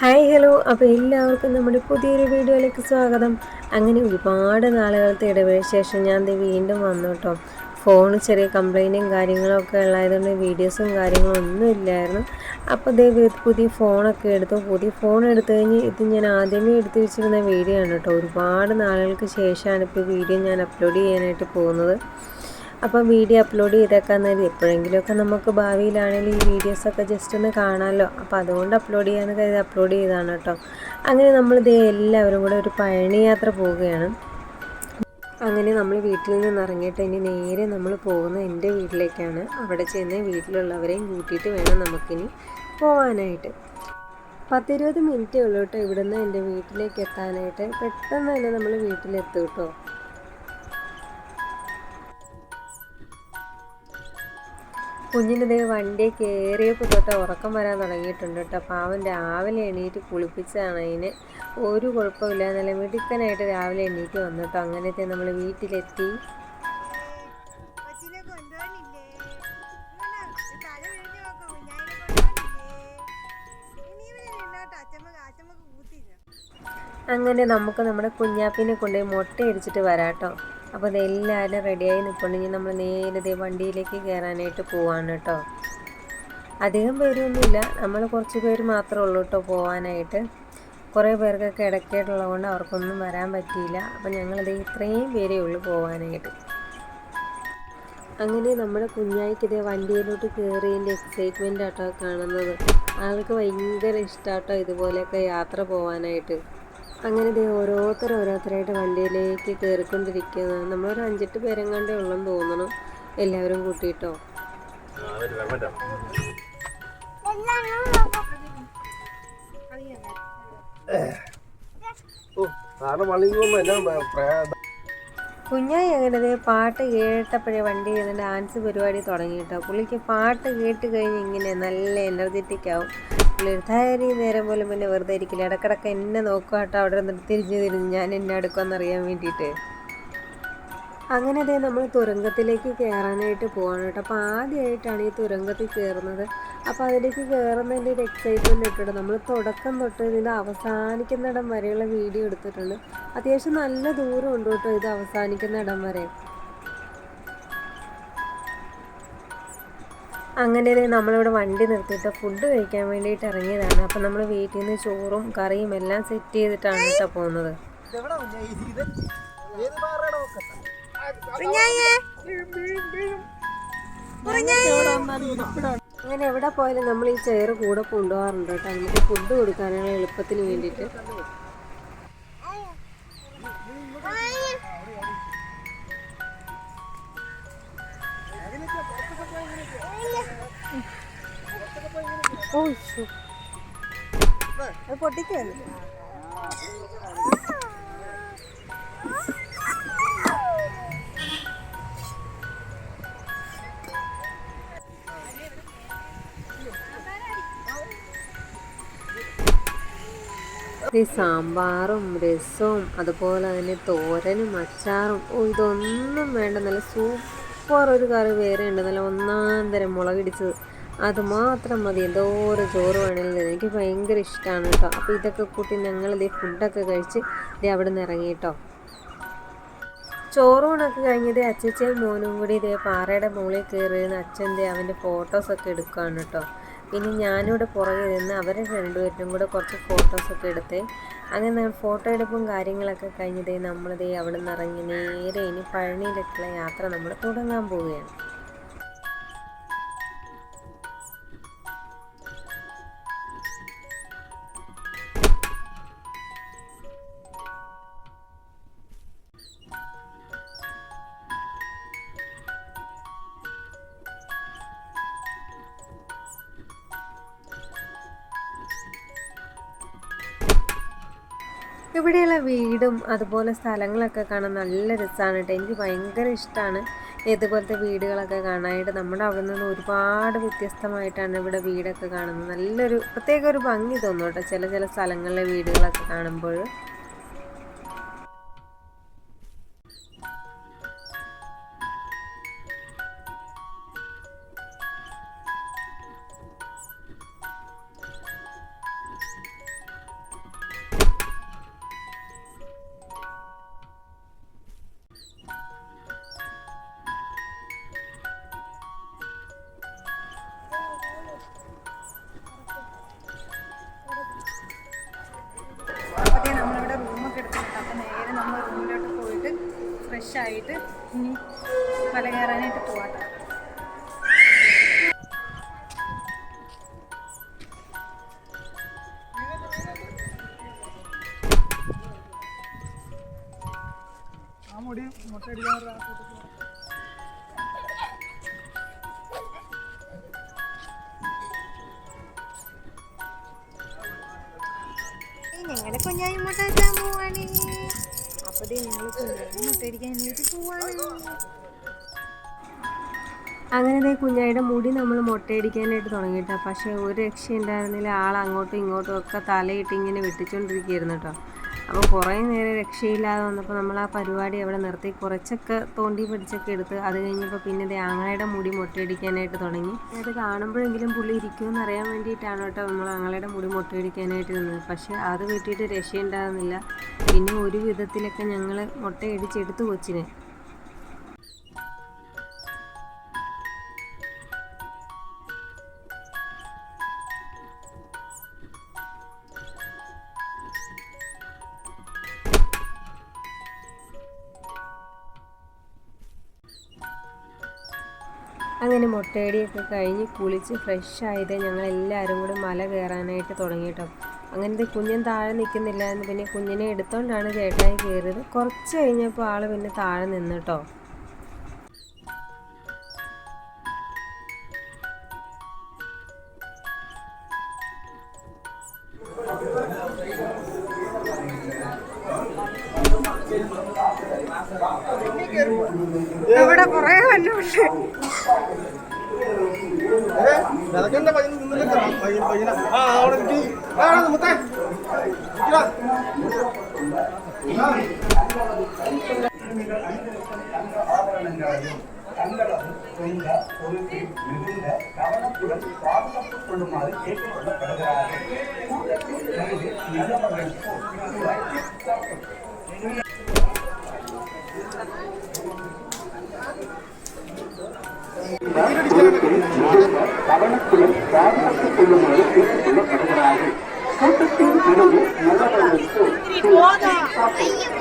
Hi hello. അപ്പോൾ എല്ലാവർക്കും നമ്മുടെ പുതിയൊരു വീഡിയോയിലേക്ക് സ്വാഗതം. അങ്ങനെ ഒരുപാട് നാളുകൾക്ക് ഇടവേള ശേഷം ഞാൻ ഇത് വീണ്ടും വന്നു കേട്ടോ ഫോൺ ചെറിയ കംപ്ലൈന്റും കാര്യങ്ങളൊക്കെ ഉള്ളതുകൊണ്ട് വീഡിയോസും കാര്യങ്ങളും ഒന്നും ഇല്ലായിരുന്നു. അപ്പോൾ ഇതേ പുതിയ ഫോണൊക്കെ എടുത്തു. പുതിയ ഫോൺ എടുത്തു കഴിഞ്ഞ് ഇത് ഞാൻ ആദ്യമേ എടുത്തു വെച്ചിരുന്ന വീഡിയോ ആണ് കേട്ടോ ഒരുപാട് നാളുകൾക്ക് ശേഷമാണ് ഇപ്പോൾ വീഡിയോ ഞാൻ അപ്ലോഡ് ചെയ്യാനായിട്ട് പോകുന്നത്. അപ്പം വീഡിയോ അപ്ലോഡ് ചെയ്തേക്കാൻ നേരം എപ്പോഴെങ്കിലുമൊക്കെ നമുക്ക് ഭാവിയിലാണെങ്കിൽ ഈ വീഡിയോസൊക്കെ ജസ്റ്റ് ഒന്ന് കാണാമല്ലോ അപ്പോൾ അതുകൊണ്ട് അപ്ലോഡ് ചെയ്യാൻ കരുതി അപ്ലോഡ് ചെയ്താണ് കേട്ടോ. അങ്ങനെ നമ്മളിത് എല്ലാവരും കൂടെ ഒരു പഴനി യാത്ര പോവുകയാണ്. അങ്ങനെ നമ്മൾ വീട്ടിൽ നിന്ന് ഇറങ്ങിയിട്ട് ഇനി നേരെ നമ്മൾ പോകുന്ന എന്റെ വീട്ടിലേക്കാണ്. അവിടെ ചെന്ന് വീട്ടിലുള്ളവരെയും കൂട്ടിയിട്ട് വേണം നമുക്കിനി പോകാനായിട്ട് പത്തിരുപത് മിനിറ്റേ ഉള്ളൂ കേട്ടോ ഇവിടുന്ന് എന്റെ വീട്ടിലേക്ക് എത്താനായിട്ട്. പെട്ടെന്ന് തന്നെ നമ്മൾ വീട്ടിലെത്തും കേട്ടോ. കുഞ്ഞിനിത് വണ്ടി കയറിയപ്പോൾ തൊട്ട് ഉറക്കം വരാൻ തുടങ്ങിയിട്ടുണ്ട് കേട്ടോ. അപ്പോൾ അവൻ രാവിലെ എണീറ്റ് കുളിപ്പിച്ചതാണ് അതിന്. ഒരു കുഴപ്പമില്ല. നല്ല മിടുക്കനായിട്ട് രാവിലെ എണീറ്റ് വന്നിട്ടോ അങ്ങനത്തെ നമ്മൾ വീട്ടിലെത്തി. അങ്ങനെ നമുക്ക് നമ്മുടെ കുഞ്ഞാപ്പിനെ കൊണ്ടുപോയി മുട്ട അടിച്ചിട്ട് വരാട്ടോ അപ്പോൾ ഇതെല്ലാവരും റെഡിയായി നിൽക്കണമെങ്കിൽ നമ്മൾ നേരെ വണ്ടിയിലേക്ക് കയറാനായിട്ട് പോവാണ് കേട്ടോ അധികം പേരൊന്നുമില്ല. നമ്മൾ കുറച്ച് പേര് മാത്രമേ ഉള്ളൂ കേട്ടോ പോകാനായിട്ട് കുറേ പേർക്കൊക്കെ ഇടയ്ക്കായിട്ടുള്ളത് കൊണ്ട് അവർക്കൊന്നും വരാൻ പറ്റിയില്ല. അപ്പോൾ ഞങ്ങളിത് ഇത്രയും പേരേ ഉള്ളൂ പോകാനായിട്ട് അങ്ങനെ നമ്മുടെ കുഞ്ഞായിക്ക് ഇതേ വണ്ടിയിലോട്ട് കയറിയതിന്റെ എക്സൈറ്റ്മെന്റ് ആട്ടോ കാണുന്നത്. ആൾക്ക് ഭയങ്കര ഇഷ്ടമാട്ടോ ഇതുപോലെയൊക്കെ യാത്ര പോകാനായിട്ട് അങ്ങനെ ദേ ഓരോരുത്തർ ഓരോരുത്തരായിട്ട് വണ്ടിയിലേക്ക് കയറിക്കൊണ്ടിരിക്കുന്നത് നമ്മളൊരു അഞ്ചെട്ട് പേരെങ്ങാണ്ടേ ഉള്ളെന്ന് തോന്നണം. എല്ലാവരും കൂട്ടിയിട്ടോ? കുഞ്ഞായി അങ്ങനെ പാട്ട് കേട്ടപ്പോഴേ വണ്ടി ഡാൻസ് പരിപാടി തുടങ്ങിയിട്ടോ. പുള്ളിക്ക് പാട്ട് കേട്ട് കഴിഞ്ഞ് ഇങ്ങനെ നല്ല എനർജറ്റിക് ആവും. പുള്ളിയെടുത്താരി നേരം പോലും പിന്നെ വെറുതെ ഇരിക്കില്ല ഇടക്കിടക്ക് എന്നെ നോക്കുക കേട്ടോ. അവിടെ നിന്ന് തിരിഞ്ഞ് തിരിഞ്ഞ് ഞാൻ എന്നെ അടുക്കുമെന്നറിയാൻ വേണ്ടിയിട്ട്. അങ്ങനെ അതേ നമ്മൾ തുരങ്കത്തിലേക്ക് കയറാനായിട്ട് പോകണം കേട്ടോ. അപ്പോൾ ആദ്യമായിട്ടാണ് ഈ തുരങ്കത്തിൽ കയറുന്നത്. അപ്പോൾ അതിലേക്ക് കയറുന്നതിന്റെ ഒരു എക്സൈറ്റ്മെന്റ് ഇട്ടിട്ട് നമ്മൾ തുടക്കം തൊട്ട് ഇതിന്റെ അവസാനിക്കുന്നിടം വരെയുള്ള വീഡിയോ എടുത്തിട്ടുണ്ട്. അത്യാവശ്യം നല്ല ദൂരം ഉണ്ട് കേട്ടോ ഇത് അവസാനിക്കുന്ന ഇടം വരെ. അങ്ങനെ നമ്മളിവിടെ വണ്ടി നിർത്തിയിട്ട് ഫുഡ് കഴിക്കാൻ വേണ്ടിയിട്ട് ഇറങ്ങിയതാണ്. അപ്പം നമ്മൾ വീട്ടിൽ നിന്ന് ചോറും കറിയും എല്ലാം സെറ്റ് ചെയ്തിട്ടാണ് കേട്ടോ പോകുന്നത് അങ്ങനെ എവിടെ പോയാലും നമ്മൾ ഈ ചെയർ കൂടെ കൊണ്ടുപോകാറുണ്ട് കേട്ടോ നമുക്ക് ഫുഡ് കൊടുക്കാനാണ് എളുപ്പത്തിന് വേണ്ടിയിട്ട്. ഓ പൊട്ടിക്കല്ലേ സാമ്പാറും രസവും അതുപോലെ തന്നെ തോരനും അച്ചാറും ഓ ഇതൊന്നും വേണ്ട. നല്ല സൂപ്പർ ഒരു കറി വേറെ ഉണ്ട്. നല്ല ഒന്നാം തരം മുളകിടിച്ചത് അത് മാത്രം മതി. ഒരു ചോറ് വേണമെങ്കിലും എനിക്ക് ഭയങ്കര ഇഷ്ടമാണ് കേട്ടോ അപ്പോൾ ഇതൊക്കെ കൂട്ടി ഞങ്ങൾ ഇത് ഫുഡൊക്കെ കഴിച്ച് ഇതേ അവിടെ നിന്ന് ഇറങ്ങി കേട്ടോ ചോറൂണൊക്കെ കഴിഞ്ഞത് അച്ചച്ചയും മോനും കൂടി ഇതേ പാറയുടെ മുകളിൽ കയറിയിരുന്ന അച്ഛന്റെ അവന്റെ ഫോട്ടോസൊക്കെ എടുക്കുകയാണ് കേട്ടോ ഇനി ഞാനിവിടെ പുറകെ നിന്ന് അവരെ രണ്ടുപേരും കൂടെ കുറച്ച് ഫോട്ടോസൊക്കെ എടുത്തേ അങ്ങനെ ഫോട്ടോ എടുപ്പും കാര്യങ്ങളൊക്കെ കഴിഞ്ഞതേ നമ്മളിതേ അവിടെ നിന്ന് ഇറങ്ങി നേരെ ഇനി പഴനിയിലേക്കുള്ള യാത്ര നമ്മൾ തുടങ്ങാൻ പോവുകയാണ്. ഇവിടെയുള്ള വീടും അതുപോലെ സ്ഥലങ്ങളൊക്കെ കാണാൻ നല്ല രസമാണ് കേട്ടോ എനിക്ക് ഭയങ്കര ഇഷ്ടമാണ് ഇതുപോലത്തെ വീടുകളൊക്കെ കാണാനായിട്ട്. നമ്മുടെ അവിടെ നിന്ന് ഒരുപാട് വ്യത്യസ്തമായിട്ടാണ് ഇവിടെ വീടൊക്കെ കാണുന്നത്. നല്ലൊരു പ്രത്യേക ഒരു ഭംഗി തോന്നും കേട്ടോ ചില ചില സ്ഥലങ്ങളിലെ വീടുകളൊക്കെ കാണുമ്പോൾ. ഫ്രഷ് ആയിട്ട് ഇനി മല കയറാനായിട്ട് പോവാട്ടോ മുടി മുട്ടയടിക്കാൻ ഞങ്ങളുടെ കുഞ്ഞായി മുട്ട അടിക്കാൻ പോവാണ്. അപ്പൊ ഞങ്ങൾ അങ്ങനെ ദേ കുഞ്ഞായിയുടെ മുടി നമ്മൾ മുട്ടയടിക്കാനായിട്ട് തുടങ്ങിയിട്ടാ. പക്ഷേ ഒരു രക്ഷയുണ്ടായിരുന്നില്ല. ആൾ അങ്ങോട്ടും ഇങ്ങോട്ടും ഒക്കെ തലയിട്ട് ഇങ്ങനെ വെട്ടിച്ചുകൊണ്ടിരിക്കുകയായിരുന്നു കേട്ടോ അപ്പോൾ കുറേ നേരം രക്ഷയില്ലാതെ വന്നപ്പോൾ നമ്മൾ ആ പരിപാടി അവിടെ നിർത്തി കുറച്ചൊക്കെ തോണ്ടി പിടിച്ചൊക്കെ എടുത്ത് അത് കഴിഞ്ഞപ്പോൾ പിന്നെ ദേ ആങ്ങളയുടെ മുടി മുട്ടയടിക്കാനായിട്ട് തുടങ്ങി. അത് കാണുമ്പോഴെങ്കിലും പുള്ളി ഇരിക്കുമെന്ന് അറിയാൻ വേണ്ടിയിട്ടാണ് കേട്ടോ നമ്മൾ ആങ്ങളയുടെ മുടി മുട്ടയടിക്കാനായിട്ട് നിന്നത്. പക്ഷേ അത് വെട്ടിയിട്ട് രക്ഷയുണ്ടാകുന്നില്ല പിന്നെ ഒരു വിധത്തിലൊക്കെ ഞങ്ങൾ മുട്ടയടിച്ചെടുത്തു കൊച്ചിനെ. മുട്ടയടിയൊക്കെ കഴിഞ്ഞ് കുളിച്ച് ഫ്രഷ് ആയത് ഞങ്ങൾ എല്ലാവരും കൂടി മല കയറാനായിട്ട് തുടങ്ങിയിട്ടോ. അങ്ങനത്തെ കുഞ്ഞൻ താഴെ നിൽക്കുന്നില്ല എന്ന് പിന്നെ കുഞ്ഞിനെ എടുത്തോണ്ടാണ് ചേട്ടായി കയറിയത്. കുറച്ച് കഴിഞ്ഞപ്പോൾ ആൾ പിന്നെ താഴെ നിന്നിട്ടോ ഇവിടെ കുറേ വന്നുണ്ട്? നിനക്കെന്റെ പയ്യൻ നിന്നില്ല പയ്യൻ പയ്യന ആ അവിടെ നിൽക്കി ആ അവിടെ മുത്തേ നിൽക്കടാ. അങ്ങനെ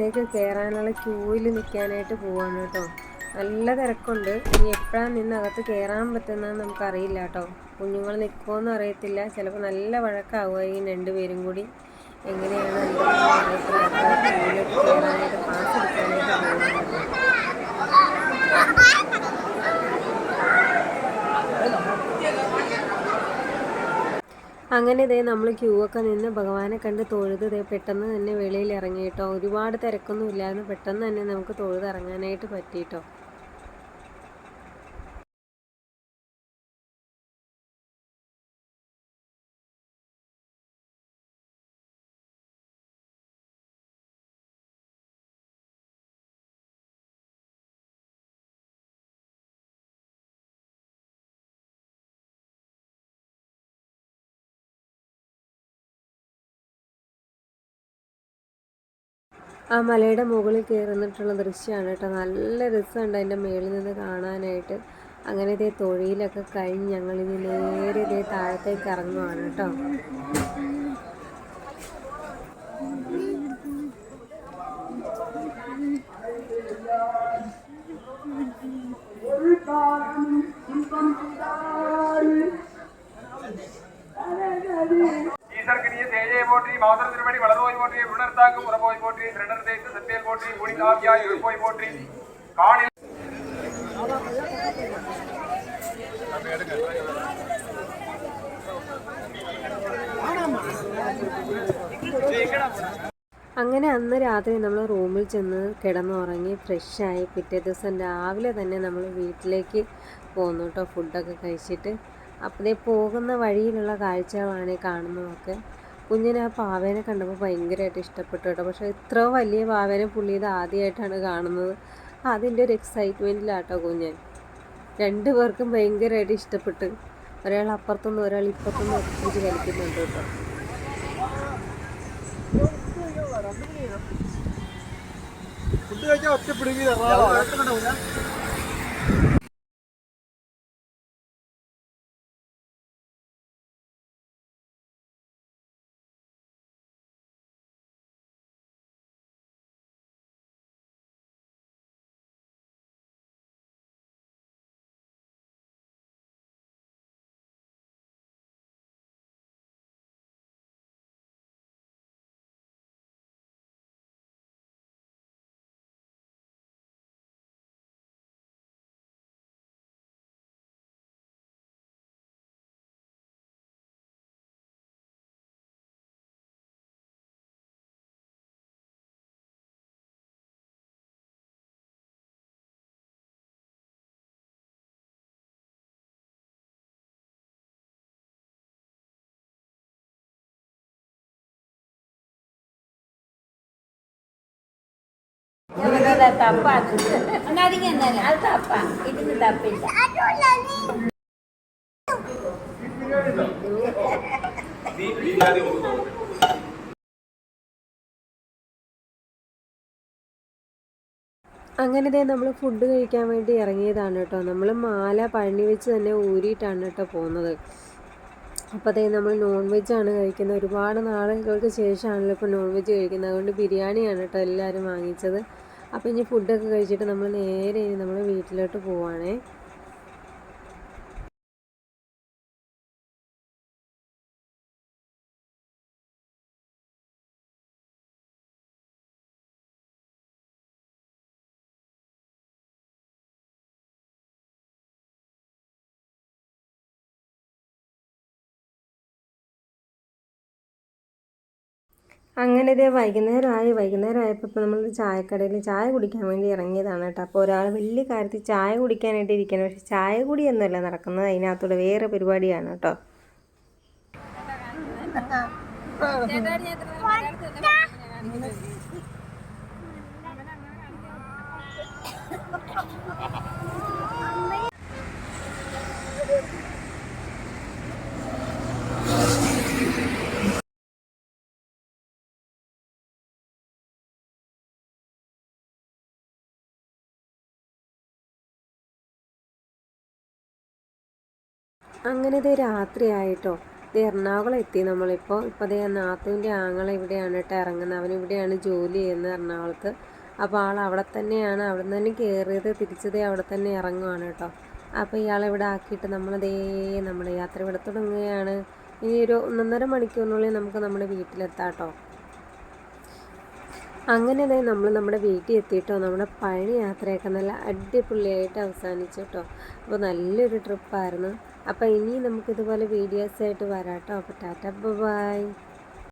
അകത്തേക്ക് കയറാനുള്ള ക്യൂവിൽ നിൽക്കാനായിട്ട് പോവാണ് കേട്ടോ. നല്ല തിരക്കുണ്ട്. ഇനി എപ്പോഴാണ് നിന്ന് അകത്ത് കയറാൻ പറ്റുന്നതെന്ന് നമുക്കറിയില്ല കേട്ടോ. കുഞ്ഞുങ്ങൾ നിൽക്കുമെന്ന് അറിയത്തില്ല. ചിലപ്പോൾ നല്ല വഴക്കാവുക ഈ രണ്ടുപേരും കൂടി. എങ്ങനെയാണ്? കയറാനായിട്ട് പാസ് എടുക്കാനായിട്ട് പോകുന്നത് അങ്ങനെ ഇതേ നമ്മൾ ക്യൂ ഒക്കെ നിന്ന് ഭഗവാനെ കണ്ട് തൊഴുത് ഇതേ പെട്ടെന്ന് തന്നെ വെളിയിൽ ഇറങ്ങി കേട്ടോ. ഒരുപാട് തിരക്കൊന്നും ഇല്ലായിരുന്നു. പെട്ടെന്ന് തന്നെ നമുക്ക് തൊഴുത് ഇറങ്ങാനായിട്ട് പറ്റിയിട്ടോ ആ മലയുടെ മുകളിൽ കയറുന്നിട്ടുള്ള ദൃശ്യമാണ് കേട്ടോ. നല്ല രസമുണ്ട് അതിന്റെ മേളിൽ നിന്ന് കാണാനായിട്ട്. അങ്ങനെ ഇതേ തൊഴിലൊക്കെ കഴിഞ്ഞ് ഞങ്ങളിനി നേരെ ഇതേ താഴത്തേക്ക് ഇറങ്ങുവാണ് കേട്ടോ. മാതൃ തിരുമണി വളർപോയി പോറ്റി ഉണർത്താക്കും ഉറപ്പോയി പോറ്റി ത്രിണർദേശ സത്യൽ പോറ്റി കൂടിക്കാവ്യായി പോയി പോറ്റി. കാണിൽ അങ്ങനെ അന്ന് രാത്രി നമ്മൾ റൂമിൽ ചെന്ന് കിടന്നുറങ്ങി ഫ്രഷായി പിറ്റേ ദിവസം രാവിലെ തന്നെ നമ്മൾ വീട്ടിലേക്ക് പോന്നു കേട്ടോ ഫുഡൊക്കെ കഴിച്ചിട്ട്. അപ്പോഴേ പോകുന്ന വഴിയിലുള്ള കാഴ്ചകളാണ് കാണുന്നതൊക്കെ. കുഞ്ഞിന് ആ പാവേനെ കണ്ടപ്പോൾ ഭയങ്കരമായിട്ട് ഇഷ്ടപ്പെട്ടു കേട്ടോ. പക്ഷേ ഇത്ര വലിയ പാവേനെ പുള്ളി ഇത് ആദ്യമായിട്ടാണ് കാണുന്നത്. അതിന്റെ ഒരു എക്സൈറ്റ്മെന്റിലാട്ടോ കുഞ്ഞൻ. രണ്ട് പേർക്കും ഭയങ്കരമായിട്ട് ഇഷ്ടപ്പെട്ട്. ഒരാൾ അപ്പുറത്തുനിന്ന് ഒരാൾ ഇപ്പുറത്തുനിന്ന് ഒപ്പിച്ച് കളിക്കുന്നുണ്ട് കേട്ടോ. ഫുഡ് കഴിച്ചാൽ ഒറ്റപ്പിടുങ്ങി അങ്ങനെ ദേ നമ്മൾ ഫുഡ് കഴിക്കാൻ വേണ്ടി ഇറങ്ങിയതാണ് കേട്ടോ. നമ്മൾ മാല പഴനി വെച്ച് തന്നെ ഊരിയിട്ടാണ് കേട്ടോ പോകുന്നത്. അപ്പോൾ അതേ നമ്മൾ നോൺ വെജ് ആണ് കഴിക്കുന്നത്. ഒരുപാട് നാളുകൾക്ക് ശേഷമാണല്ലോ ഇപ്പോൾ നോൺ വെജ് കഴിക്കുന്നത്. അതുകൊണ്ട് ബിരിയാണിയാണ് കേട്ടോ എല്ലാവരും വാങ്ങിച്ചത്. അപ്പോൾ ഇനി ഫുഡൊക്കെ കഴിച്ചിട്ട് നമ്മൾ നേരെ ഇനി നമ്മൾ വീട്ടിലോട്ട് പോവാണേ. അങ്ങനെ ഇതേ വൈകുന്നേരമായി വൈകുന്നേരം ആയപ്പോൾ ഇപ്പോൾ നമ്മൾ ചായക്കടയിൽ ചായ കുടിക്കാൻ വേണ്ടി ഇറങ്ങിയതാണ് കേട്ടോ അപ്പോൾ ഒരാൾ വലിയ കാര്യത്തിൽ ചായ കുടിക്കാനായിട്ട് ഇരിക്കണം പക്ഷേ ചായ കുടിയൊന്നുമല്ല നടക്കുന്നത് അതിനകത്തൂടെ വേറെ പരിപാടിയാണ് കേട്ടോ അങ്ങനെ ഇത് രാത്രിയായിട്ടോ. ഇത് എറണാകുളം എത്തി നമ്മളിപ്പോൾ ഇപ്പോൾ ദേ നാത്തുവിന്റെ ആങ്ങളെ ഇവിടെയാണ് കേട്ടോ ഇറങ്ങുന്നത് അവൻ ഇവിടെയാണ് ജോലി ചെയ്യുന്നത് എറണാകുളത്ത്. അപ്പോൾ ആൾ അവിടെ തന്നെയാണ്. അവിടെ നിന്ന് തന്നെ കയറിയത് തിരിച്ചതേ അവിടെ തന്നെ ഇറങ്ങുവാണ് കേട്ടോ അപ്പോൾ ഇയാളെ ഇവിടെ ആക്കിയിട്ട് നമ്മളതേ നമ്മുടെ യാത്ര ഇവിടെ തുടങ്ങുകയാണ് ഇനി ഒരു ഒന്നൊന്നര മണിക്കൂറിനുള്ളിൽ നമുക്ക് നമ്മുടെ വീട്ടിലെത്താം കേട്ടോ അങ്ങനെ തന്നെ നമ്മൾ നമ്മുടെ വീട്ടിൽ എത്തിയിട്ടോ നമ്മുടെ പഴനി യാത്രയൊക്കെ നല്ല അടിപൊളിയായിട്ട് അവസാനിച്ചു കേട്ടോ അപ്പോൾ നല്ലൊരു ട്രിപ്പായിരുന്നു അപ്പോൾ ഇനി നമുക്കിതുപോലെ വീഡിയോസായിട്ട് വരാം കേട്ടോ അപ്പോൾ ടാറ്റ ബൈ.